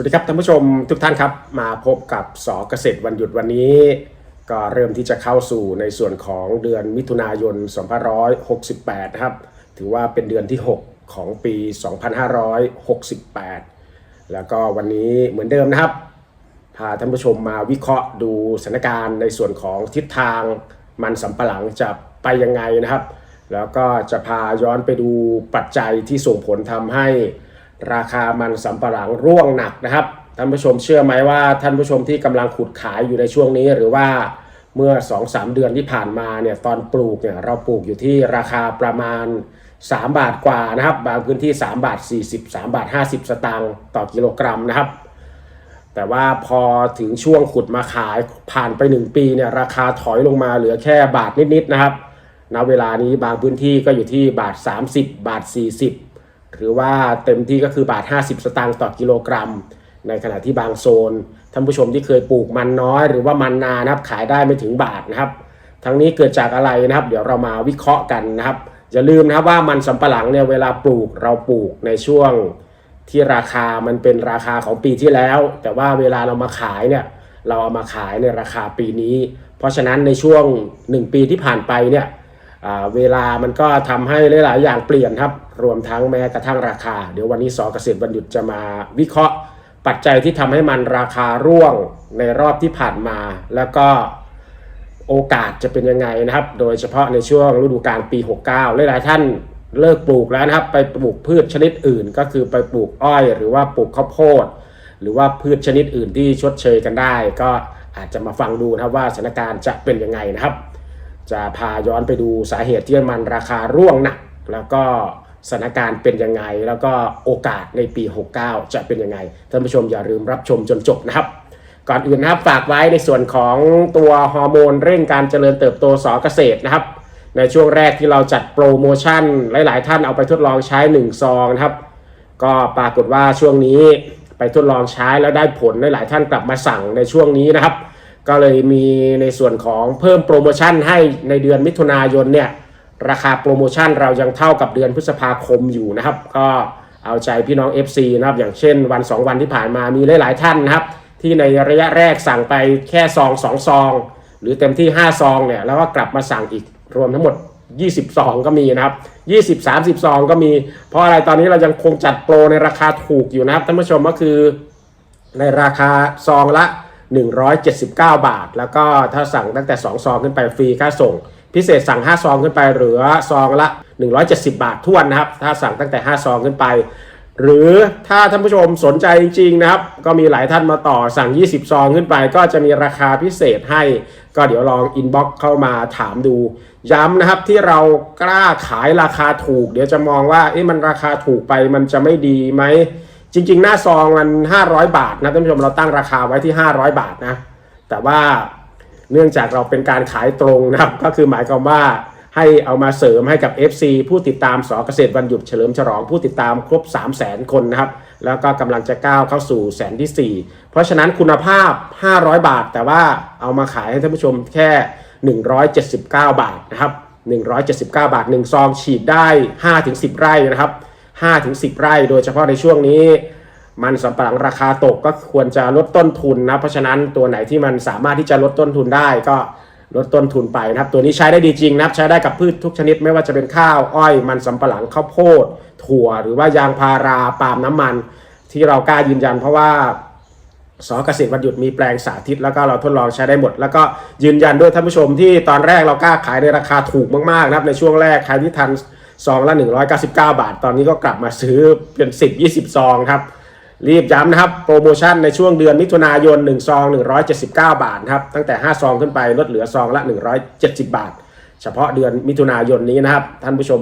วัสดีครับท่านผู้ชมทุกท่านครับ มาพบกับสอเกษตรวันหยุดวันนี้ ก็เริ่มที่จะเข้าสู่ในส่วนของเดือนมิถุนายน 2568นะครับ ถือว่าเป็นเดือนที่ 6 ของปี 2568 แล้วก็วันนี้เหมือนเดิมนะครับ พาท่านผู้ชมมาวิเคราะห์ดูสถานการณ์ในส่วนของทิศทางมันสำปะหลังจะไปยังไงนะครับ แล้วก็จะพาย้อนไปดูปัจจัยที่ส่งผลทำให้ ราคามันสำปะหลังร่วงหนักนะครับท่านผู้ชมเชื่อไหมว่าท่านผู้ชมที่กำลังขุดขายอยู่ในช่วงนี้ หรือว่าเมื่อ 2-3 เดือนที่ผ่านมาเนี่ยตอนปลูกเนี่ยเราปลูกอยู่ที่ราคาประมาณ 3 บาทกว่านะครับ บางพื้นที่ 3 บาท 40 3 บาท 50 สตางค์ต่อกิโลกรัมนะครับ แต่ว่าพอถึงช่วงขุดมาขายผ่านไป 1 ปีเนี่ยราคาถอยลงมาเหลือแค่บาทนิดๆนะครับณเวลานี้บางพื้นที่ก็อยู่ที่บาท 30 บาท 40 หรือว่าเต็มที่ก็คือบาท 50 สตางค์ต่อกิโลกรัม ในขณะที่บางโซนท่านผู้ชมที่เคยปลูกมันน้อย หรือว่ามันนานะครับขายได้ไม่ถึงบาทนะครับ ทั้งนี้เกิดจากอะไรนะครับ เดี๋ยวเรามาวิเคราะห์กันนะครับ อย่าลืมนะครับว่ามันสำปะหลังเนี่ยเวลาปลูกเราปลูกในช่วงที่ราคามันเป็นราคาของปีที่แล้ว แต่ว่าเวลาเรามาขายเนี่ยเราเอามาขายในราคาปีนี้ เพราะฉะนั้นในช่วง 1 ปีที่ผ่านไปเนี่ย เวลามันก็ทำให้หลายๆ อย่างเปลี่ยนครับ รวมทั้งแม้กระทั่งราคา เดี๋ยววันนี้สอเกษตรวันหยุดจะมาวิเคราะห์ ปัจจัยที่ทำให้มันราคาร่วงในรอบที่ผ่านมา แล้วก็โอกาสจะเป็นยังไงนะครับ โดยเฉพาะในช่วงฤดูกาลปี 69 หลายๆท่านเลิกปลูกแล้วนะครับ ไปปลูกพืชชนิดอื่น ก็คือไปปลูกอ้อย หรือว่าปลูกข้าวโพด หรือว่าพืชชนิดอื่นที่ชดเชยกันได้ ก็อาจจะมาฟังดูนะครับว่าสถานการณ์จะเป็นยังไงนะครับ จะพาย้อนไปดูสาเหตุที่มันราคาร่วงหนัก แล้วก็สถานการณ์เป็นยังไง แล้วก็โอกาสในปี 69 จะเป็นยังไงท่านผู้ชมอย่าลืมรับชมจนจบนะครับ ก่อนอื่นนะครับฝากไว้ในส่วนของตัวฮอร์โมนเร่งการเจริญเติบโตสอเกษตรนะครับ ในช่วงแรกที่เราจัดโปรโมชั่น หลาย ๆ ท่านเอาไปทดลองใช้ 1 ซองนะครับ ก็ปรากฏว่าช่วงนี้ไปทดลองใช้แล้วได้ผลหลาย ๆ ท่านกลับมาสั่งในช่วงนี้นะครับ ก็เลยมีในส่วนของเพิ่มโปรโมชั่นให้ในเดือนมิถุนายนเนี่ยราคาโปรโมชั่นเรายังเท่ากับเดือนพฤษภาคมอยู่นะครับ ก็เอาใจพี่น้อง FC นะครับอย่างเช่นวัน 2 วันที่ผ่านมามีหลาย ๆ ท่านนะครับ ที่ในระยะแรกสั่งไปแค่ซองสองซอง หรือเต็มที่ 5 ซองเนี่ยแล้วก็กลับมาสั่งอีกรวมทั้งหมด 20 ซองก็มีนะครับ 20 30 ซองก็มี เพราะอะไรตอนนี้เรายังคงจัดโปรในราคาถูกอยู่นะครับท่านผู้ชมก็คือในราคาซองละ 179 บาท แล้วก็ถ้าสั่งตั้งแต่ 2 ซองขึ้นไปฟรีค่าส่ง พิเศษสั่ง 5 ซองขึ้นไปเหลือซองละ 170 บาททวนนะครับ ถ้าสั่งตั้งแต่ 5 ซองขึ้นไป หรือถ้าท่านผู้ชมสนใจจริงๆนะครับ ก็มีหลายท่านมาต่อสั่ง 20 ซองขึ้นไป ก็จะมีราคาพิเศษให้ ก็เดี๋ยวลองอินบ็อกเข้ามาถามดู ย้ำนะครับที่เรากล้าขายราคาถูก เดี๋ยวจะมองว่าเอ๊ะมันราคาถูกไปมันจะไม่ดีไหม จริง ๆ หน้าซองมัน500 บาทนะท่านผู้ชมเราตั้งราคาไว้ที่ 500 บาทนะ แต่ว่าเนื่องจากเราเป็นการขายตรงนะครับ ก็คือหมายความว่าให้เอามาเสริมให้กับ FC ผู้ติดตามสอเกษตรวันหยุดเฉลิมฉลองผู้ติดตามครบ 3 0 0 0 0 0คนนะครับ แล้วก็กำลังจะก้าวเข้าสู่แสนทีสี่ 4 เพราะฉะนั้นคุณภาพ 500 บาท แต่ว่าเอามาขายให้ท่านผู้ชมแค่ 179 บาทนะครับ 179 บาท1ซองฉีดได้ 5-10 ไร่นะครับ 5-10 ไร่ โดยเฉพาะในช่วงนี้ มันสำปะหลังราคาตกก็ควรจะลดต้นทุนนะ เพราะฉะนั้นตัวไหนที่มันสามารถที่จะลดต้นทุนได้ก็ลดต้นทุนไปนะครับ ตัวนี้ใช้ได้ดีจริงนะครับ ใช้ได้กับพืชทุกชนิดไม่ว่าจะเป็นข้าวอ้อย มันสำปะหลังข้าวโพด ถั่ว หรือว่ายางพาราปาล์มน้ำมัน ที่เรากล้ายืนยัน เพราะว่าสอเกษตรวันหยุดมีแปลงสาธิตแล้วก็เราทดลองใช้ได้หมด แล้วก็ยืนยันด้วยท่านผู้ชมที่ตอนแรกเรากล้าขายในราคาถูกมากๆนะครับในช่วงแรกใครที่ทัน ซองละ 199 บาท ตอนนี้ก็กลับมาซื้อเป็น 10 20 ซองครับ รีบย้ำนะครับ โปรโมชั่นในช่วงเดือนมิถุนายน 1 ซอง 179 บาทครับ ตั้งแต่ 5 ซองขึ้นไปลดเหลือซองละ 170 บาท เฉพาะเดือนมิถุนายนนี้นะครับ ท่านผู้ชม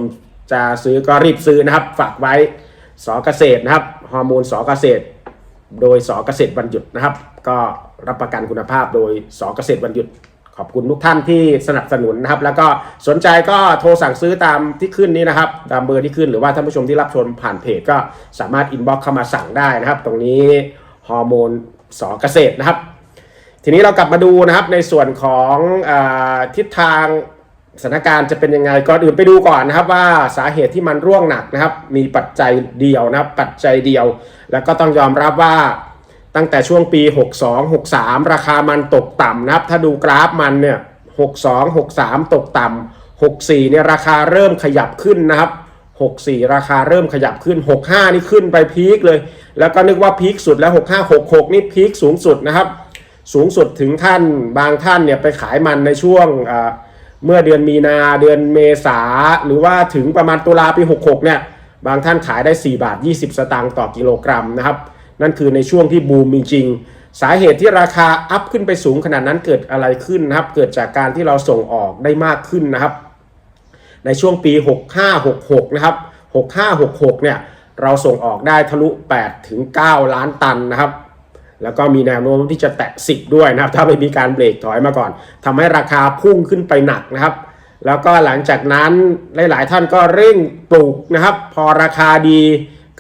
จะซื้อก็รีบซื้อนะครับ ฝากไว้สอเกษตรนะครับฮอร์โมนสอเกษตร โดยสอเกษตรวันหยุดนะครับ ก็รับประกันคุณภาพโดยสอเกษตรวันหยุด ขอบคุณทุกท่านที่สนับสนุนนะครับ แล้วก็สนใจก็โทรสั่งซื้อตามที่ขึ้นนี้นะครับ ตามเบอร์ที่ขึ้นหรือว่าท่านผู้ชมที่รับชมผ่านเพจก็สามารถอินบ็อกซ์เข้ามาสั่งได้นะครับ ตรงนี้ฮอร์โมนสอเกษตรนะครับ ทีนี้เรากลับมาดูนะครับในส่วนของอทิศทางสถานการณ์จะเป็นยังไงก่อนอื่นไปดูก่อนนะครับว่าสาเหตุที่มันร่วงหนักนะครับ มีปัจจัยเดียวนะครับ ปัจจัยเดียว แล้วก็ต้องยอมรับว่า ตั้งแต่ช่วงปี 62 63 ราคามันตกต่ำนะครับ ถ้าดูกราฟมันเนี่ย62 63 ตกต่ำ64เนี่ยราคาเริ่มขยับขึ้นนะครับ 64 ราคาเริ่มขยับขึ้น 65 นี่ขึ้นไปพีคเลย แล้วก็นึกว่าพีคสุดแล้ว 65 66 นี่พีคสูงสุดนะครับ สูงสุดถึงท่านบางท่านเนี่ยไปขายมันในช่วงอ่าเมื่อเดือนมีนาเดือนเมษาหรือว่าถึงประมาณตุลาปี 66 เนี่ยบางท่านขายได้ 4 บาท 20 สตางค์ต่อกิโลกรัมนะครับ นั่นคือในช่วงที่บูมจริงๆสาเหตุที่ราคาอัพขึ้นไปสูงขนาดนั้นเกิดอะไรขึ้นนะครับ เกิดจากการที่เราส่งออกได้มากขึ้นนะครับ ในช่วงปี 6566 นะครับ 6566 เนี่ยเราส่งออกได้ทะลุ8ถึง9ล้านตันนะครับ แล้วก็มีแนวโน้มที่จะแตะ 10 ด้วยนะครับ ถ้าไม่มีการเบรกถอยมาก่อนทำให้ราคาพุ่งขึ้นไปหนักนะครับ แล้วก็หลังจากนั้นหลาย ๆ ท่านก็เร่งปลูกนะครับ พอราคาดี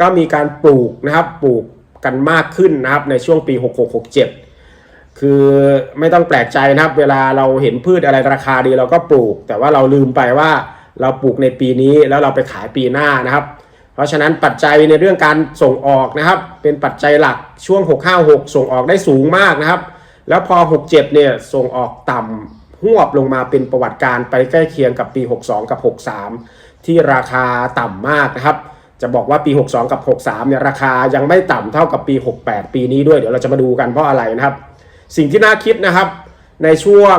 ก็มีการปลูกนะครับ ปลูก กันมากขึ้นนะครับในช่วงปี 6667 คือไม่ต้องแปลกใจนะครับ เวลาเราเห็นพืชอะไรราคาดีเราก็ปลูก แต่ว่าเราลืมไปว่าเราปลูกในปีนี้แล้วเราไปขายปีหน้านะครับ เพราะฉะนั้นปัจจัยในเรื่องการส่งออกนะครับ เป็นปัจจัยหลักช่วง 656 ส่งออกได้สูงมากนะครับ แล้วพอ 67 เนี่ยส่งออกต่ำหวบลงมาเป็นประวัติการไปใกล้เคียงกับปี 62 กับ 63 ที่ราคาต่ำมากนะครับ จะบอกว่าปี 62 กับ 63 เนี่ยราคายังไม่ต่ำเท่ากับปี 68 ปีนี้ด้วย เดี๋ยวเราจะมาดูกันเพราะอะไรนะครับ สิ่งที่น่าคิดนะครับ ในช่วง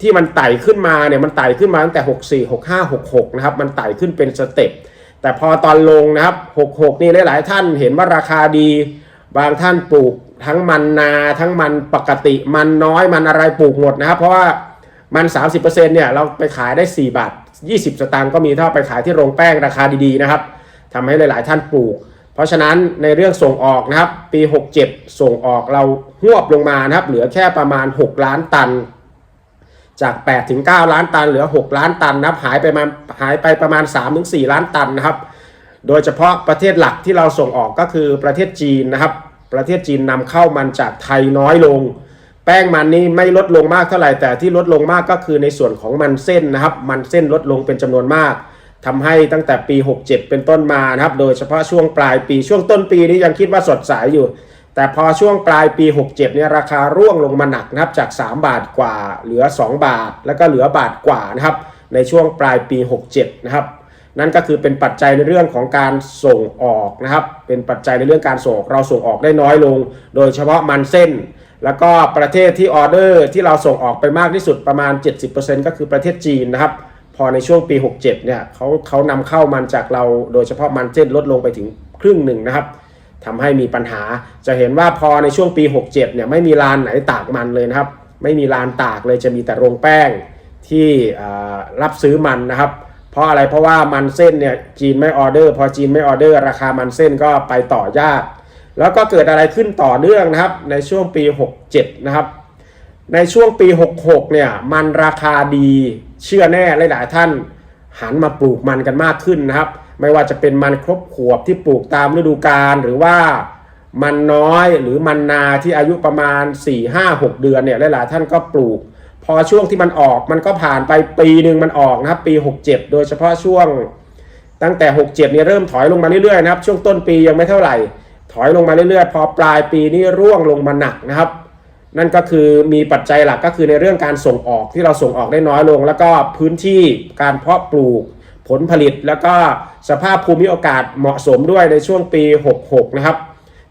ที่มันไต่ขึ้นมาเนี่ยมันไต่ขึ้นมาตั้งแต่ 64 65 66 นะครับ มันไต่ขึ้นเป็นสเต็ปแต่พอตอนลงนะครับ 66 นี่หลาย ๆ ท่านเห็นว่าราคาดี บางท่านปลูกทั้งมันนาทั้งมันปกติมันน้อยมันอะไรปลูกหมดนะครับ เพราะว่ามัน 30%เนี่ยเราไปขายได้ 4 บาท 20 สตางค์ก็มีถ้าไปขายที่โรงแป้งราคาดี ๆ นะครับ ทำให้หลาย ๆ ท่านปลูก เพราะฉะนั้นในเรื่องส่งออกนะครับ ปี 67 ส่งออกเราหวบลงมานะครับ เหลือแค่ประมาณ 6 ล้านตัน จาก 8 ถึง 9 ล้านตัน เหลือ 6 ล้านตันนะครับหายไปมาหายไปประมาณ 3 ถึง 4 ล้านตันนะครับ โดยเฉพาะประเทศหลักที่เราส่งออกก็คือประเทศจีนนะครับ ประเทศจีนนำเข้ามันจากไทยน้อยลงแป้งมันนี่ไม่ลดลงมากเท่าไหร่แต่ที่ลดลงมากก็คือในส่วนของมันเส้นนะครับ มันเส้นลดลงเป็นจำนวนมาก ทำให้ตั้งแต่ปี 67 เป็นต้นมานะครับ โดยเฉพาะช่วงปลายปีช่วงต้นปีนี้ยังคิดว่าสดใสอยู่ แต่พอช่วงปลายปี 67 เนี่ยราคาร่วงลงมาหนักนะครับจาก 3 บาทกว่าเหลือ 2 บาท แล้วก็เหลือบาทกว่านะครับ ในช่วงปลายปี 67 นะครับ นั่นก็คือเป็นปัจจัยในเรื่องของการส่งออกนะครับ เป็นปัจจัยในเรื่องการส่งออกเราส่งออกได้น้อยลง โดยเฉพาะมันเส้น แล้วก็ประเทศที่ออเดอร์ที่เราส่งออกไปมากที่สุดประมาณ 70%ก็คือประเทศจีนนะครับ พอในช่วงปี 67 เนี่ยเขาเขานำเข้ามันจากเราโดยเฉพาะมันเส้นลดลงไปถึงครึ่งหนึ่งนะครับทำให้มีปัญหาจะเห็นว่าพอในช่วงปี 67 เนี่ยไม่มีลานไหนตากมันเลยนะครับ ไม่มีลานตากเลยจะมีแต่โรงแป้งที่รับซื้อมันนะครับ เพราะอะไรเพราะว่ามันเส้นเนี่ยจีนไม่ออเดอร์ พอจีนไม่ออเดอร์ ราคามันเส้นก็ไปต่อยาก แล้วก็เกิดอะไรขึ้นต่อเนื่องนะครับ ในช่วงปี 67 นะครับ ในช่วงปี 66 เนี่ยมันราคาดี เชื่อแน่หลาย ๆ ท่านหันมาปลูกมันกันมากขึ้นนะครับ ไม่ว่าจะเป็นมันครบขวบที่ปลูกตามฤดูกาลหรือว่ามันน้อยหรือมันนาที่อายุประมาณ 4 5 6 เดือนเนี่ยหลายๆท่านก็ปลูก พอช่วงที่มันออกมันก็ผ่านไปปีหนึ่งมันออกนะครับ ปี 67 โดยเฉพาะช่วง ตั้งแต่ 67เนี่ยเริ่มถอยลงมาเรื่อยๆนะครับ ช่วงต้นปียังไม่เท่าไหร่ ถอยลงมาเรื่อยๆ พอปลายปีนี่ร่วงลงมาหนักนะครับ นั่นก็คือมีปัจจัยหลักก็คือในเรื่องการส่งออกที่เราส่งออกได้น้อยลง แล้วก็พื้นที่การเพาะปลูกผลผลิต แล้วก็สภาพภูมิอากาศเหมาะสมด้วยในช่วงปี 66 นะครับ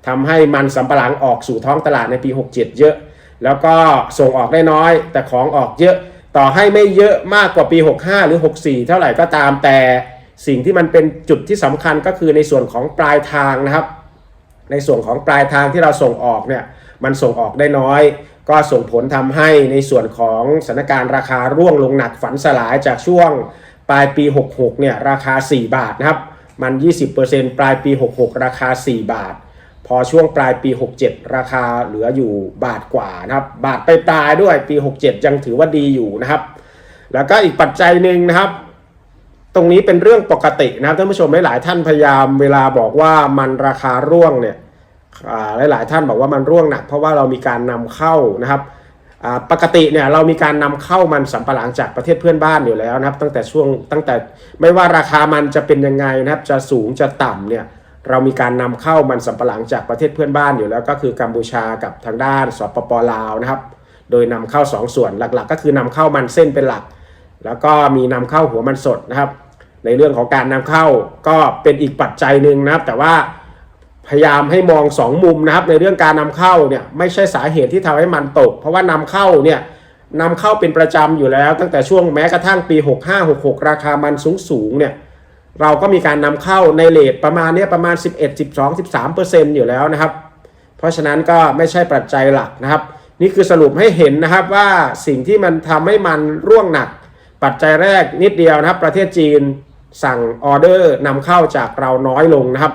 ทำให้มันสำปะหลังออกสู่ท้องตลาดในปี 67 เยอะ แล้วก็ส่งออกได้น้อย แต่ของออกเยอะต่อให้ไม่เยอะมากกว่าปี 65 หรือ 64 เท่าไหร่ก็ตามแต่สิ่งที่มันเป็นจุดที่สำคัญก็คือในส่วนของปลายทางนะครับ ในส่วนของปลายทางที่เราส่งออกเนี่ย มันส่งออกได้น้อย ก็ส่งผลทำให้ในส่วนของสถานการณ์ราคาร่วงลงหนักฝันสลายจากช่วงปลายปี 66 เนี่ยราคา 4 บาทนะครับ มัน 20%ปลายปี 66 ราคา 4 บาท พอช่วงปลายปี 67 ราคาเหลืออยู่บาทกว่านะครับ บาทไปปลายด้วยปี 67 ยังถือว่าดีอยู่นะครับ แล้วก็อีกปัจจัยหนึ่งนะครับ ตรงนี้เป็นเรื่องปกตินะครับท่านผู้ชมหลายท่านพยายามเวลาบอกว่ามันราคาร่วงเนี่ย อ่าหลายๆท่านบอกว่ามันร่วงหนัก เพราะว่าเรามีการนำเข้านะครับปกติเนี่ยเรามีการนำเข้ามันสำปะหลังจากประเทศเพื่อนบ้านอยู่แล้วนะครับตั้งแต่ช่วงตั้งแต่ไม่ว่าราคามันจะเป็นยังไงนะครับจะสูงจะต่ำเนี่ยเรามีการนำเข้ามันสำปะหลังจากประเทศเพื่อนบ้านอยู่แล้ว ก็คือกัมพูชากับทางด้านสปปลาวนะครับ โดยนำเข้า2ส่วนหลักๆ ก็คือนำเข้ามันเส้นเป็นหลัก แล้วก็มีนำเข้าหัวมันสดนะครับ ในเรื่องของการนำเข้าก็เป็นอีกปัจจัยหนึ่งนะครับ แต่ว่า พยายามให้มอง 2 มุมนะครับในเรื่องการนำเข้าเนี่ยไม่ใช่สาเหตุที่ทำให้มันตก เพราะว่านำเข้าเนี่ยนำเข้าเป็นประจำอยู่แล้ว ตั้งแต่ช่วงแม้กระทั่งปี 65-66 ราคามันสูงๆเนี่ยเราก็มีการนำเข้าในเลทประมาณเนี้ยประมาณ 11 12 13อยู่แล้วนะครับ เพราะฉะนั้นก็ไม่ใช่ปัจจัยหลักนะครับ นี่คือสรุปให้เห็นนะครับว่าสิ่งที่มันทำให้มันร่วงหนัก ปัจจัยแรกนิดเดียวนะครับ ประเทศจีนสั่งออเดอร์นำเข้าจากเราน้อยลงนะครับ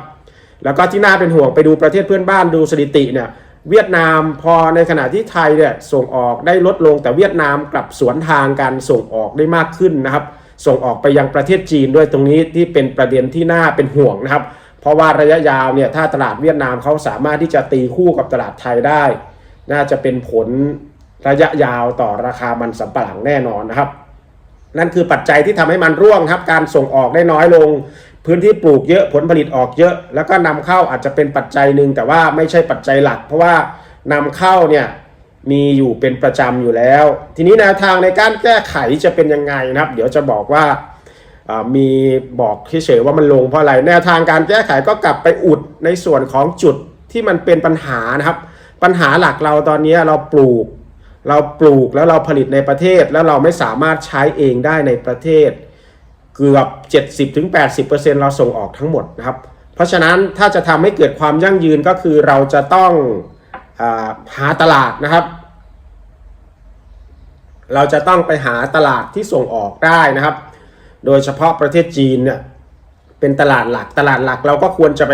แล้วก็ที่น่าเป็นห่วงไปดูประเทศเพื่อนบ้านดูสถิติเนี่ยเวียดนามพอในขณะที่ไทยเนี่ยส่งออกได้ลดลง แต่เวียดนามกลับสวนทางการส่งออกได้มากขึ้นนะครับ ส่งออกไปยังประเทศจีนด้วยตรงนี้ที่เป็นประเด็นที่น่าเป็นห่วงนะครับ เพราะว่าระยะยาวเนี่ยถ้าตลาดเวียดนามเขาสามารถที่จะตีคู่กับตลาดไทยได้ น่าจะเป็นผลระยะยาวต่อราคามันสำปะหลังแน่นอนนะครับ นั่นคือปัจจัยที่ทำให้มันร่วงครับ การส่งออกได้น้อยลง พื้นที่ปลูกเยอะผลผลิตออกเยอะ แล้วก็นำเข้าอาจจะเป็นปัจจัยหนึ่งแต่ว่าไม่ใช่ปัจจัยหลัก เพราะว่านำเข้าเนี่ยมีอยู่เป็นประจำอยู่แล้ว ทีนี้แนวทางในการแก้ไขจะเป็นยังไงนะครับ เดี๋ยวจะบอกว่าอ่ามีบอกเฉยๆว่ามันลงเพราะอะไรแนวทางการแก้ไขก็กลับไปอุดในส่วนของจุดที่มันเป็นปัญหานะครับ ปัญหาหลักเราตอนนี้เราปลูก เราปลูกแล้วเราผลิตในประเทศแล้วเราไม่สามารถใช้เองได้ในประเทศ เกือบ 70-80%เราส่งออกทั้งหมดนะครับ เพราะฉะนั้นถ้าจะทำให้เกิดความยั่งยืนก็คือเราจะต้องอหาตลาดนะครับ เราจะต้องไปหาตลาดที่ส่งออกได้นะครับ โดยเฉพาะประเทศจีนเนี่ยเป็นตลาดหลักตลาดหลักเราก็ควรจะไป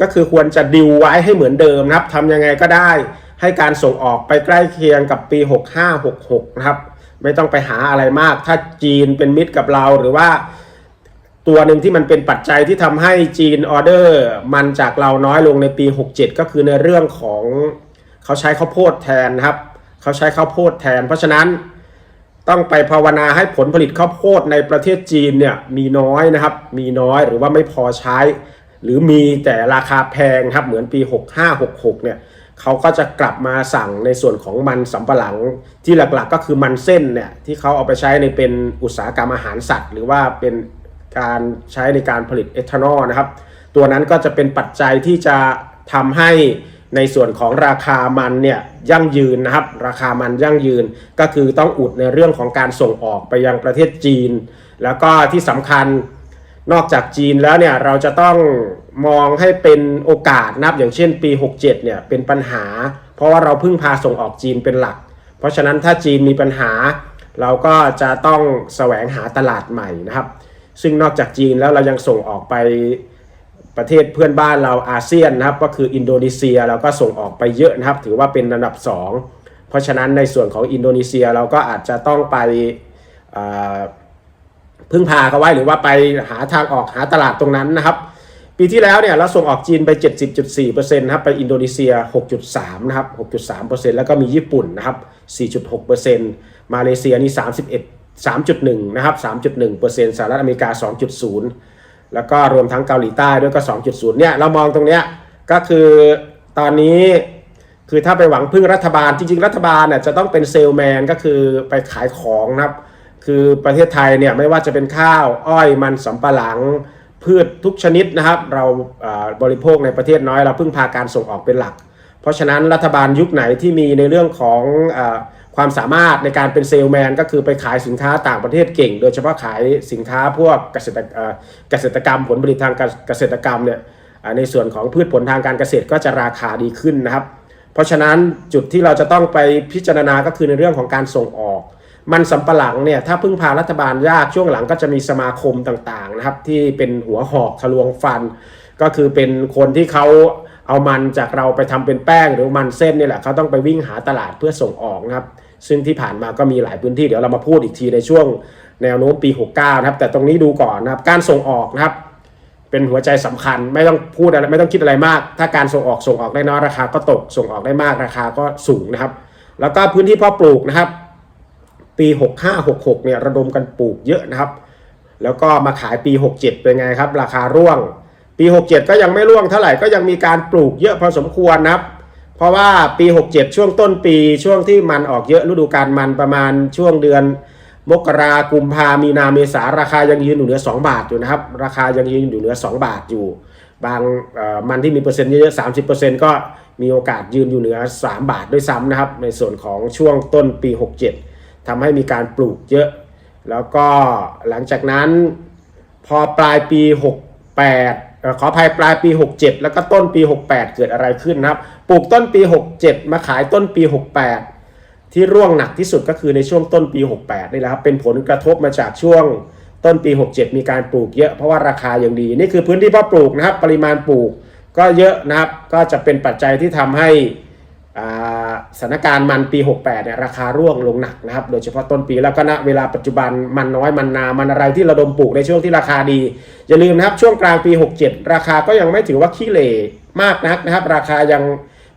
ก็คือควรจะดิวไว้ให้เหมือนเดิมนะครับทำยังไงก็ได้ให้การส่งออกไปใกล้เคียงกับปี 65-66 นะครับ ไม่ต้องไปหาอะไรมาก ถ้าจีนเป็นมิตรกับเราหรือว่า ตัวหนึ่งที่มันเป็นปัจจัยที่ทำให้จีนออเดอร์มันจากเราน้อยลงในปี 67 ก็คือในเรื่องของเขาใช้ข้าวโพดแทนครับ เขาใช้ข้าวโพดแทน เพราะฉะนั้นต้องไปภาวนาให้ผลผลิตข้าวโพดในประเทศจีนเนี่ยมีน้อยนะครับ มีน้อยหรือว่าไม่พอใช้ หรือมีแต่ราคาแพงครับเหมือนปี 65-66เนี่ย เขาก็จะกลับมาสั่งในส่วนของมันสำปะหลังที่หลักๆก็คือมันเส้นเนี่ยที่เขาเอาไปใช้ในเป็นอุตสาหกรรมอาหารสัตว์ หรือว่าเป็นการใช้ในการผลิตเอทานอลนะครับ ตัวนั้นก็จะเป็นปัจจัยที่จะทำให้ในส่วนของราคามันเนี่ยยั่งยืนนะครับ ราคามันยั่งยืนก็คือต้องอุดในเรื่องของการส่งออกไปยังประเทศจีน แล้วก็ที่สำคัญ นอกจากจีนแล้วเนี่ยเราจะต้องมองให้เป็นโอกาสนับอย่างเช่นปี 67เนี่ยเป็นปัญหา เพราะว่าเราพึ่งพาส่งออกจีนเป็นหลัก เพราะฉะนั้นถ้าจีนมีปัญหา เราก็จะต้องแสวงหาตลาดใหม่นะครับ ซึ่งนอกจากจีนแล้วเรายังส่งออกไปประเทศเพื่อนบ้านเราอาเซียนนะครับ ก็คืออินโดนีเซียเราก็ส่งออกไปเยอะนะครับ ถือว่าเป็นอันดับ 2 เพราะฉะนั้นในส่วนของอินโดนีเซียเราก็อาจจะต้องไปอ่า พึ่งพาเขาไว้หรือว่าไปหาทางออกหาตลาดตรงนั้นนะครับ ปีที่แล้วเนี่ยเราส่งออกจีนไป 70.4%นะครับไปอินโดนีเซีย 6.3นะครับ6.3%แล้วก็มีญี่ปุ่นนะครับ 4.6%มาเลเซียนี่31 3.1นะครับ3.1%สหรัฐอเมริกา 2.0 แล้วก็รวมทั้งเกาหลีใต้ด้วยก็ 2.0เนี่ยเรามองตรงเนี้ยก็คือตอนนี้คือถ้าไปหวังพึ่งรัฐบาลจริง ๆ รัฐบาลเนี่ยจะต้องเป็นเซลแมนก็คือไปขายของนะครับ คือประเทศไทยเนี่ยไม่ว่าจะเป็นข้าวอ้อยมันสำปะหลัง พืชทุกชนิดนะครับ เราบริโภคในประเทศน้อย เราพึ่งพาการส่งออกเป็นหลัก เพราะฉะนั้นรัฐบาลยุคไหนที่มีในเรื่องของอความสามารถในการเป็นเซลแมนก็คือไปขายสินค้าต่างประเทศเก่ง โดยเฉพาะขายสินค้าพวกเกษตรเกษตรกรรมผลผลิตทางเกษตรกรรมเนี่ยในส่วนของพืชผลทางการเกษตรก็จะราคาดีขึ้นนะครับ เพราะฉะนั้นจุดที่เราจะต้องไปพิจารณาก็คือในเรื่องของการส่งออก มันสำปะหลังเนี่ยถ้าพึ่งพารัฐบาลยากช่วงหลังก็จะมีสมาคมต่างๆนะครับ ที่เป็นหัวหอกทะลวงฟัน ก็คือเป็นคนที่เขาเอามันจากเราไปทำเป็นแป้งหรือมันเส้นนี่แหละเขาต้องไปวิ่งหาตลาดเพื่อส่งออกนะครับ ซึ่งที่ผ่านมาก็มีหลายพื้นที่เดี๋ยวเรามาพูดอีกทีในช่วงแนวโน้มปี 69 นะครับ แต่ตรงนี้ดูก่อนนะครับ การส่งออกนะครับ เป็นหัวใจสำคัญไม่ต้องพูดอะไรไม่ต้องคิดอะไรมาก ถ้าการส่งออกส่งออกได้น้อยราคา ก็ตกส่งออกได้มากราคาก็สูงนะครับ แล้วก็พื้นที่เพาะปลูกนะครับ ปี 65-66เนี่ยระดมกันปลูกเยอะนะครับ แล้วก็มาขายปี 67 เป็นไงครับ ราคาร่วง ปี 67 ก็ยังไม่ร่วงเท่าไหร่ก็ยังมีการปลูกเยอะพอสมควรนะครับ เพราะว่าปี 67 ช่วงต้นปีช่วงที่มันออกเยอะฤดูกาลมันประมาณช่วงเดือนมกรากุมภามีนาเมษาราคายังยืนอยู่เหนือ 2 บาทอยู่นะครับ ราคายังยืนอยู่เหนือ 2 บาทอยู่ บางมันที่มีเปอร์เซ็นต์เยอะๆ30%ก็มีโอกาสยืนอยู่เหนือ 3 บาทด้วยซ้ำนะครับ ในส่วนของช่วงต้นปี 67 ทำให้มีการปลูกเยอะ แล้วก็หลังจากนั้นพอปลายปี 68 ขออภัยปลายปี 67 แล้วก็ต้นปี 68 เกิดอะไรขึ้นนะครับ ปลูกต้นปี 67 มาขายต้นปี 68 ที่ร่วงหนักที่สุดก็คือในช่วงต้นปี 68 นี่แหละครับ เป็นผลกระทบมาจากช่วงต้นปี 67 มีการปลูกเยอะเพราะว่าราคายังดี นี่คือพื้นที่เพาะปลูกนะครับ ปริมาณปลูกก็เยอะนะครับ ก็จะเป็นปัจจัยที่ทำให้ สถานการณ์มันปี 68เนี่ยราคาร่วงลงหนักนะครับ โดยเฉพาะต้นปีแล้วก็ณเวลาปัจจุบันมันน้อยมันนา มันอะไรที่ระดมปลูกในช่วงที่ราคาดี อย่าลืมนะครับช่วงกลางปี 67 ราคาก็ยังไม่ถือว่าขี้เหร่มากนักนะครับ ราคายัง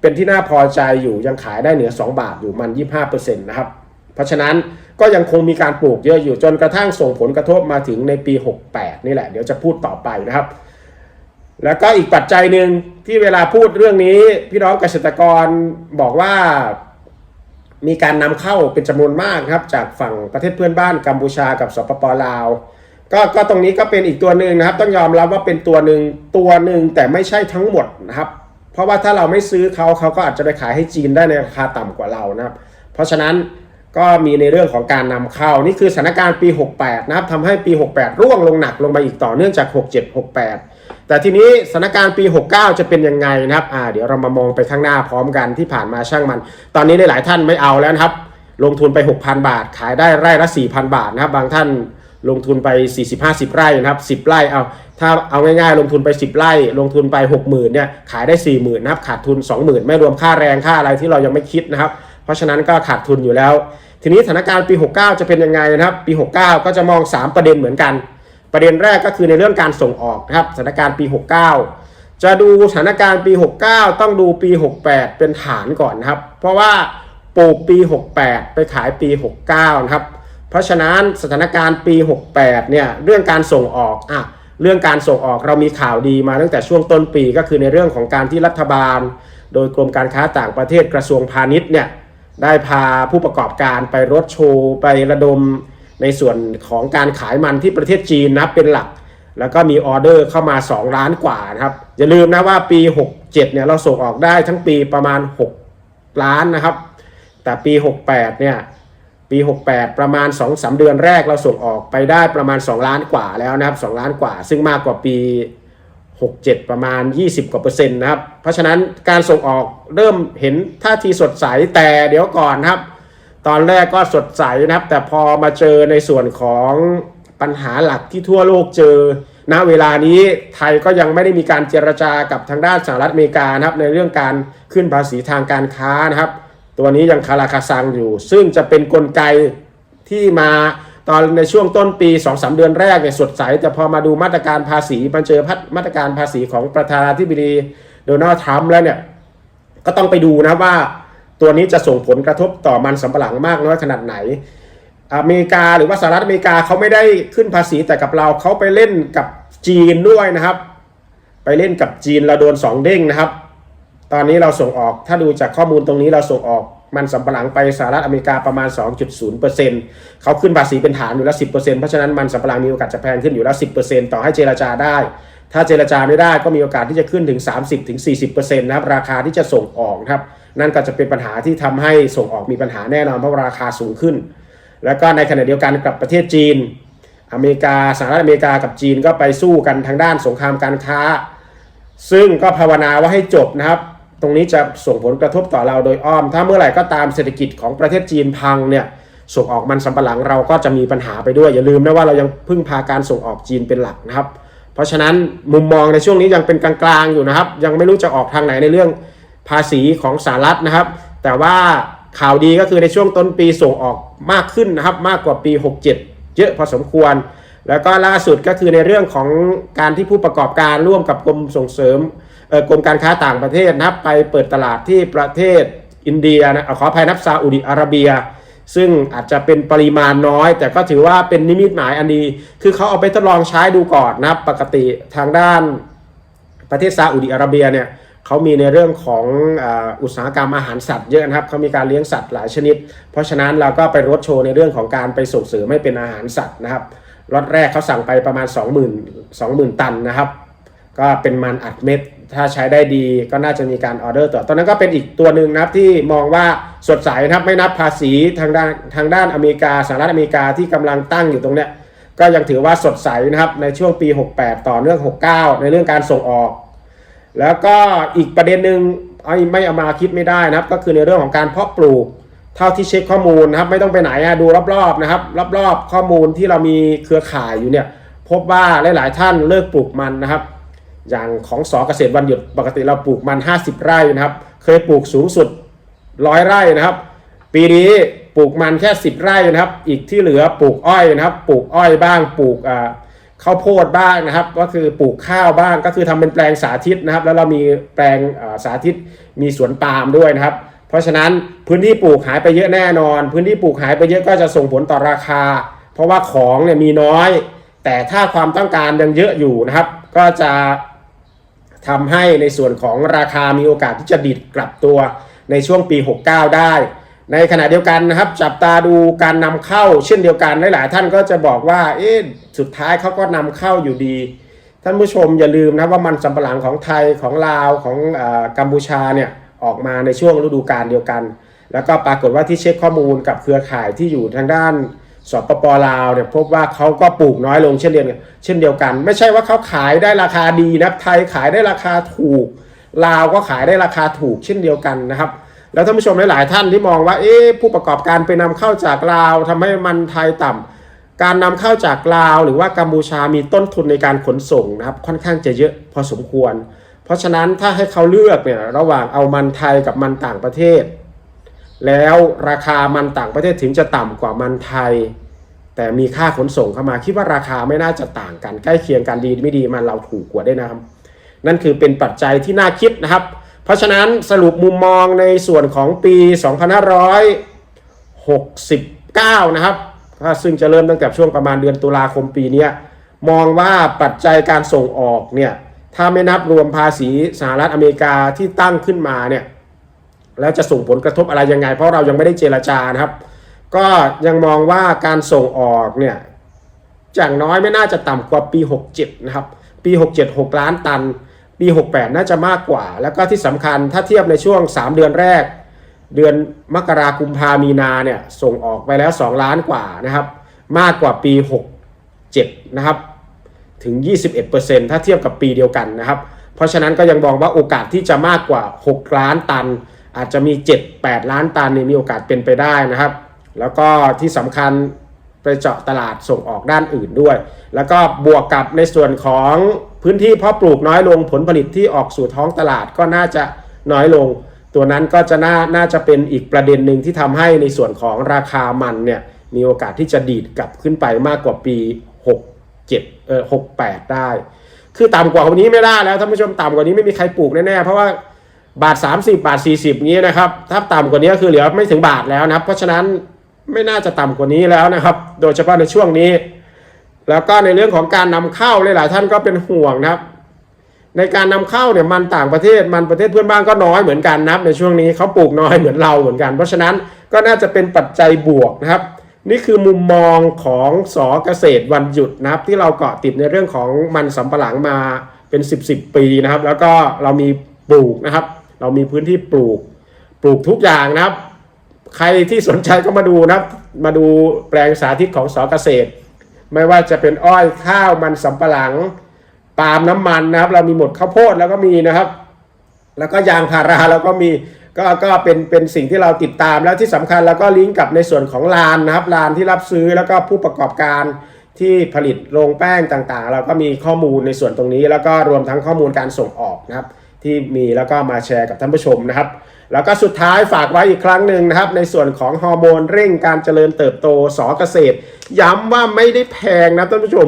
เป็นที่น่าพอใจอยู่ยังขายได้เหนือ 2 บาทอยู่มัน 25%นะครับเพราะฉะนั้นก็ยังคงมีการปลูกเยอะอยู่จนกระทั่งส่งผลกระทบมาถึงในปี 68 นี่แหละเดี๋ยวจะพูดต่อไปนะครับ แล้วก็อีกปัจจัยหนึ่งที่เวลาพูดเรื่องนี้ พี่น้องเกษตรกรบอกว่ามีการนำเข้าเป็นจำนวนมากครับจากฝั่งประเทศเพื่อนบ้านกัมพูชากับสปปลาว ก็ก็ตรงนี้ก็เป็นอีกตัวหนึ่งนะครับ ต้องยอมรับว่าเป็นตัวหนึ่งตัวหนึ่งแต่ไม่ใช่ทั้งหมดนะครับ เพราะว่าถ้าเราไม่ซื้อเขาเขาก็อาจจะไปขายให้จีนได้ในราคาต่ำกว่าเรานะครับ เพราะฉะนั้นก็มีในเรื่องของการนำเข้านี่คือสถานการณ์ปี 68 นะครับทำให้ปี 68 ร่วงลงหนักลงมาอีกต่อเนื่องจาก 67 68 แต่ทีนี้สถานการณ์ปี 69 จะเป็นยังไงนะครับอ่าเดี๋ยวเรามามองไปข้างหน้าพร้อมกันที่ผ่านมาช่างมัน ตอนนี้หลายท่านไม่เอาแล้วนะครับ ลงทุนไป 6,000 บาท ขายได้ไร่ละ 4,000 บาทนะครับ บางท่านลงทุนไป 40-50 ไร่นะครับ 10 ไร่เอาถ้าเอาง่ายๆ ลงทุนไป 10 ไร่ ลงทุนไป 60,000เนี่ยขายได้ 40,000นะครับขาดทุน 20,000 ไม่รวมค่าแรงค่าอะไรที่เรายังไม่คิดนะครับ เพราะฉะนั้นก็ขาดทุนอยู่แล้ว ทีนี้สถานการณ์ปี 69 จะเป็นยังไงนะครับ ปี 69 ก็จะมอง 3 ประเด็นเหมือนกัน ประเด็นแรกก็คือในเรื่องการส่งออกนะครับสถานการณ์ปี 69 จะดูสถานการณ์ปี 69 ต้องดูปี 68 เป็นฐานก่อนนะครับ เพราะว่าปลูกปี 68 ไปขายปี 69 นะครับ เพราะฉะนั้นสถานการณ์ปี 68 เนี่ยเรื่องการส่งออกอะเรื่องการส่งออกเรามีข่าวดีมาตั้งแต่ช่วงต้นปีก็คือในเรื่องของการที่รัฐบาล โดยกรมการค้าต่างประเทศกระทรวงพาณิชย์เนี่ยได้พาผู้ประกอบการไปรถโชว์ไประดม ในส่วนของการขายมันที่ประเทศจีนนะเป็นหลัก แล้วก็มีออเดอร์เข้ามา 2 ล้านกว่านะครับ อย่าลืมนะว่าปี 67เนี่ยเราส่งออกได้ทั้งปีประมาณ 6 ล้านนะครับ แต่ปี 68เนี่ยปี 68 ประมาณ 2-3 เดือนแรกเราส่งออกไปได้ประมาณ 2 ล้านกว่าแล้วนะครับ2ล้านกว่า ซึ่งมากกว่าปี 67 ประมาณ 20 กว่าเปอร์เซ็นต์นะครับ เพราะฉะนั้นการส่งออกเริ่มเห็นท่าทีสดใสแต่เดี๋ยวก่อนนะครับ ตอนแรกก็สดใสนะครับ แต่พอมาเจอในส่วนของปัญหาหลักที่ทั่วโลกเจอณเวลานี้ไทยก็ยังไม่ได้มีการเจรจากับทางด้านสหรัฐอเมริกานะครับ ในเรื่องการขึ้นภาษีทางการค้านะครับ ตัวนี้ยังคาราคาซังอยู่ ซึ่งจะเป็นนกลไกที่มาตอนในช่วงต้นปี 2-3 เดือนแรกเนี่ยสดใส แต่พอมาดูมาตรการภาษีมาเจอมาตรการภาษีของประธานาธิบดีโดนัลด์ทรัมป์แล้วเนี่ยก็ต้องไปดูนะว่า ตัวนี้จะส่งผลกระทบต่อมันสำปะหลังมากน้อยขนาดไหน อเมริกาหรือว่าสหรัฐอเมริกาเขาไม่ได้ขึ้นภาษีแต่กับเราเขาไปเล่นกับจีนด้วยนะครับ ไปเล่นกับจีนเราโดนสองเด้งนะครับ ตอนนี้เราส่งออกถ้าดูจากข้อมูลตรงนี้เราส่งออกมันสำปะหลังไปสหรัฐอเมริกาประมาณ 2.0%เขาขึ้นภาษีเป็นฐานอยู่แล้ว10%เพราะฉะนั้นมันสำปะหลังมีโอกาสจะแพงขึ้นอยู่แล้ว10%ต่อให้เจรจาได้ ถ้าเจรจาไม่ได้ก็มีโอกาสที่จะขึ้นถึง 30-40%นะครับราคาที่จะส่งออกครับ นั่นก็จะเป็นปัญหาที่ทำให้ส่งออกมีปัญหาแน่นอนเพราะราคาสูงขึ้น แล้วก็ในขณะเดียวกันกับประเทศจีน อเมริกาสหรัฐอเมริกากับจีนก็ไปสู้กันทางด้านสงครามการค้า ซึ่งก็ภาวนาว่าให้จบนะครับ ตรงนี้จะส่งผลกระทบต่อเราโดยอ้อม ถ้าเมื่อไหร่ก็ตามเศรษฐกิจของประเทศจีนพังเนี่ยส่งออกมันสำปะหลังเราก็จะมีปัญหาไปด้วย อย่าลืมนะว่าเรายังพึ่งพาการส่งออกจีนเป็นหลักนะครับ เพราะฉะนั้นมุมมองในช่วงนี้ยังเป็นกลางๆอยู่นะครับ ยังไม่รู้จะออกทางไหนในเรื่อง ภาษีของสหรัฐนะครับ แต่ว่าข่าวดีก็คือในช่วงต้นปีส่งออกมากขึ้นนะครับ มากกว่าปี 67 เยอะพอสมควร แล้วก็ล่าสุดก็คือในเรื่องของการที่ผู้ประกอบการร่วมกับกรมส่งเสริมเอ่อกรมการค้าต่างประเทศนะครับไปเปิดตลาดที่ประเทศอินเดียนะขออภัยนับซาอุดิอาระเบีย ซึ่งอาจจะเป็นปริมาณน้อย แต่ก็ถือว่าเป็นนิมิตหมายอันดี คือเขาเอาไปทดลองใช้ดูก่อนนะครับปกติทางด้านประเทศซาอุดิอาระเบียเนี่ย เขามีในเรื่องของอุตสาหกรรมอาหารสัตว์เยอะนะครับเขามีการเลี้ยงสัตว์หลายชนิด เพราะฉะนั้นเราก็ไปรถโชว์ในเรื่องของการไปส่งเสริมให้เป็นอาหารสัตว์นะครับรถแรกเขาสั่งไปประมาณ 20,000 20,000 ตันนะครับ ก็เป็นมันอัดเม็ด ถ้าใช้ได้ดีก็น่าจะมีการออเดอร์ต่อ ตอนนั้นก็เป็นอีกตัวหนึ่งนะครับที่มองว่าสดใสนะครับไม่นับภาษีทางด้านทางด้านอเมริกาสหรัฐอเมริกาที่กำลังตั้งอยู่ตรงเนี้ยก็ยังถือว่าสดใสนะครับในช่วงปี 68 ต่อเนื่อง 69 ในเรื่องการส่งออก แล้วก็อีกประเด็นหนึ่งไอ้ไม่เอามาคิดไม่ได้นะครับ ก็คือในเรื่องของการเพาะปลูก เท่าที่เช็คข้อมูลนะครับ ไม่ต้องไปไหนดูรอบๆนะครับ รอบๆ ข้อมูลที่เรามีเครือข่ายอยู่เนี่ย พบว่าหลายๆท่านเลิกปลูกมันนะครับ อย่างของสอเกษตรวันหยุดปกติเราปลูกมัน 50 ไร่นะครับ เคยปลูกสูงสุดร้อยไร่นะครับ ปีนี้ปลูกมันแค่ 10 ไร่นะครับ อีกที่เหลือปลูกอ้อยนะครับ ปลูกอ้อยบ้าง ปลูกอ่า ข้าวโพดบ้างนะครับ ก็คือปลูกข้าวบ้างก็คือทำเป็นแปลงสาธิตนะครับ แล้วเรามีแปลงสาธิตมีสวนปาล์มด้วยนะครับ เพราะฉะนั้นพื้นที่ปลูกหายไปเยอะแน่นอน พื้นที่ปลูกหายไปเยอะก็จะส่งผลต่อราคา เพราะว่าของเนี่ยมีน้อย แต่ถ้าความต้องการยังเยอะอยู่นะครับ ก็จะทำให้ในส่วนของราคามีโอกาสที่จะดิดกลับตัวในช่วงปี 69 ได้ ในขณะเดียวกันนะครับ จับตาดูการนำเข้า เช่นเดียวกันหลายๆท่านก็จะบอกว่า เอ๊ะสุดท้ายเขาก็นำเข้าอยู่ดี ท่านผู้ชมอย่าลืมนะว่ามันสำปะหลังของไทยของลาวของอากัมพูชาเนี่ยออกมาในช่วงฤดูกาลเดียวกัน แล้วก็ปรากฏว่าที่เช็คข้อมูลกับเครือข่ายที่อยู่ทางด้านสปปลาวเนี่ยพบว่าเขาก็ปลูกน้อยลงเช่นเดียวกันเช่นเดียวกัน ไม่ใช่ว่าเขาขายได้ราคาดีนะไทยขายได้ราคาถูก ลาวก็ขายได้ราคาถูกเช่นเดียวกันนะครับ แล้วท่านผู้ชมหลาย ๆ ท่านที่มองว่าเอ๊ะผู้ประกอบการไปนำเข้าจากลาวทำให้มันไทยต่ำการนำเข้าจากลาว หรือว่ากัมพูชามีต้นทุนในการขนส่งนะครับค่อนข้างจะเยอะพอสมควร เพราะฉะนั้นถ้าให้เขาเลือกเนี่ยระหว่างเอามันไทยกับมันต่างประเทศ แล้วราคามันต่างประเทศถึงจะต่ำกว่ามันไทย แต่มีค่าขนส่งเข้ามาคิดว่าราคาไม่น่าจะต่างกันใกล้เคียงกันดีไม่ดีมันเราถูกกว่าได้นะครับ นั่นคือเป็นปัจจัยที่น่าคิดนะครับ เพราะฉะนั้นสรุปมุมมองในส่วนของปี 2569 นะครับซึ่งจะเริ่มตั้งแต่ช่วงประมาณเดือนตุลาคมปีนี้มองว่าปัจจัยการส่งออกเนี่ยถ้าไม่นับรวมภาษีสหรัฐอเมริกาที่ตั้งขึ้นมาเนี่ยแล้วจะส่งผลกระทบอะไรยังไง เพราะเรายังไม่ได้เจรจานะครับ ก็ยังมองว่าการส่งออกเนี่ยอย่างน้อยไม่น่าจะต่ำกว่าปี 67 นะครับ ปี 67 6 ล้านตัน ปี 68 น่าจะมากกว่า แล้วก็ที่สำคัญถ้าเทียบในช่วง 3 เดือนแรก เดือนมกราคมพามีนาเนี่ยส่งออกไปแล้ว 2 ล้านกว่านะครับ มากกว่าปี 67 นะครับ ถึง 21%ถ้าเทียบกับปีเดียวกันนะครับ เพราะฉะนั้นก็ยังมองว่าโอกาสที่จะมากกว่า 6 ล้านตัน อาจจะมี 7-8 ล้านตันนี่มีโอกาสเป็นไปได้นะครับ แล้วก็ที่สำคัญไปเจาะตลาดส่งออกด้านอื่นด้วย แล้วก็บวกกับในส่วนของ พื้นที่เพาะปลูกน้อยลงผลผลิตที่ออกสู่ท้องตลาดก็น่าจะน้อยลง ตัวนั้นก็จะน่าน่าจะเป็นอีกประเด็นหนึ่งที่ทำให้ในส่วนของราคามันเนี่ยมีโอกาสที่จะดีดกลับขึ้นไปมากกว่าปี 67เออ68 ได้ คือต่ำกว่าวันนี้ไม่ได้แล้วท่านผู้ชมต่ำกว่านี้ไม่มีใครปลูกแน่ๆเพราะว่าบาท 30 บาท 40นี้นะครับถ้าต่ำกว่านี้คือเหลือไม่ถึงบาทแล้วนะครับ เพราะฉะนั้นไม่น่าจะต่ำกว่านี้แล้วนะครับ โดยเฉพาะในช่วงนี้ แล้วก็ในเรื่องของการนำเข้าหลายๆท่านก็เป็นห่วงนะครับ ในการนำเข้าเนี่ยมันต่างประเทศมันประเทศเพื่อนบ้านก็น้อยเหมือนกันนะครับในช่วงนี้เขาปลูกน้อยเหมือนเราเหมือนกัน เพราะฉะนั้นก็น่าจะเป็นปัจจัยบวกนะครับ นี่คือมุมมองของสอเกษตรวันหยุดนะครับ ที่เราเกาะติดในเรื่องของมันสำปะหลังมาเป็น 10บสปีนะครับ แล้วก็เรามีปลูกนะครับ เรามีพื้นที่ปลูกปลูกทุกอย่างนะครับ ใครที่สนใจก็มาดูนะครับ มาดูแปลงสาธิตของสอเกษตร ไม่ว่าจะเป็นอ้อยข้าวมันสำปะหลังปาล์มน้ำมันนะครับ เรามีหมดข้าวโพดแล้วก็มีนะครับ แล้วก็ยางพาราเราก็มีก็ก็เป็นเป็นสิ่งที่เราติดตามแล้วที่สำคัญแล้วก็ลิงก์กับในส่วนของลานนะครับลานที่รับซื้อแล้วก็ผู้ประกอบการที่ผลิตโรงแป้งต่างๆ เราก็มีข้อมูลในส่วนตรงนี้ แล้วก็รวมทั้งข้อมูลการส่งออกนะครับ ที่มีแล้วก็มาแชร์กับท่านผู้ชมนะครับ แล้วก็สุดท้ายฝากไว้อีกครั้งหนึ่งนะครับ ในส่วนของฮอร์โมนเร่งการเจริญเติบโตสอเกษตร ย้ำว่าไม่ได้แพงนะท่านผู้ชม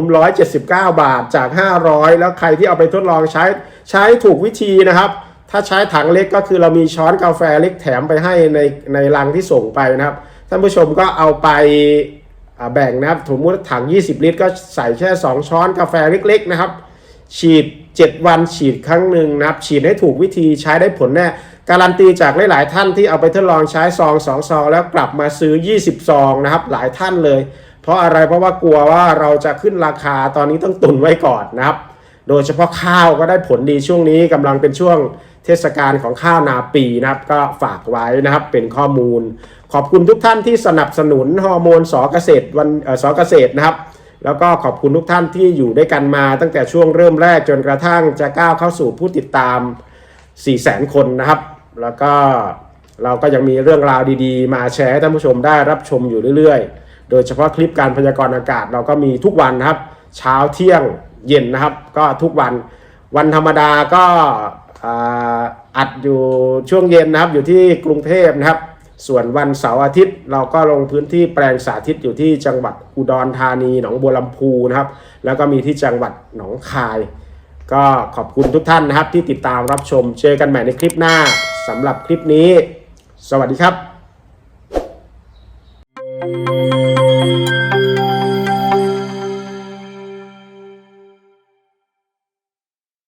179 บาทจาก 500 แล้วใครที่เอาไปทดลองใช้ใช้ถูกวิธีนะครับ ถ้าใช้ถังเล็กก็คือเรามีช้อนกาแฟเล็กแถมไปให้ในในลังที่ส่งไปนะครับ ท่านผู้ชมก็เอาไปแบ่งนะครับสมมติถัง 20 ลิตร ก็ใส่แค่ 2 ช้อนกาแฟเล็กๆนะครับ ฉีด 7 วันฉีดครั้งหนึ่งนะครับฉีดให้ถูกวิธีใช้ได้ผลแน่การันตีจากหลาย ๆ ท่านที่เอาไปทดลองใช้ซองสองซองแล้วกลับมาซื้อ 20 ซองนะครับหลายท่านเลย เพราะอะไรเพราะว่ากลัวว่าเราจะขึ้นราคาตอนนี้ต้องตุนไว้ก่อนนะครับ โดยเฉพาะข้าวก็ได้ผลดีช่วงนี้กำลังเป็นช่วงเทศกาลของข้าวนาปีนะครับ ก็ฝากไว้นะครับเป็นข้อมูล ขอบคุณทุกท่านที่สนับสนุนฮอร์โมนสอเกษตรวันสอเกษตรนะครับ แล้วก็ขอบคุณทุกท่านที่อยู่ด้วยกันมาตั้งแต่ช่วงเริ่มแรกจนกระทั่งจะก้าวเข้าสู่ผู้ติดตาม 4 0 0แสนคนนะครับ แล้วก็เราก็ยังมีเรื่องราวดีๆ มาแชร์ให้ท่านผู้ชมได้รับชมอยู่เรื่อยๆ โดยเฉพาะคลิปการพยากรณ์อากาศเราก็มีทุกวันนะครับ เช้าเที่ยงเย็นนะครับ ก็ทุกวันวันธรรมดาก็อัดอยู่ช่วงเย็นนะครับอยู่ที่กรุงเทพนะครับ ส่วนวันเสาร์อาทิตย์เราก็ลงพื้นที่แปลงสาธิตอยู่ที่จังหวัดอุดรธานีหนองบัวลำพูนะครับ แล้วก็มีที่จังหวัดหนองคาย ก็ขอบคุณทุกท่านนะครับที่ติดตามรับชมเจอกันใหม่ในคลิปหน้าสำหรับคลิปนี้ สวัสดีครับ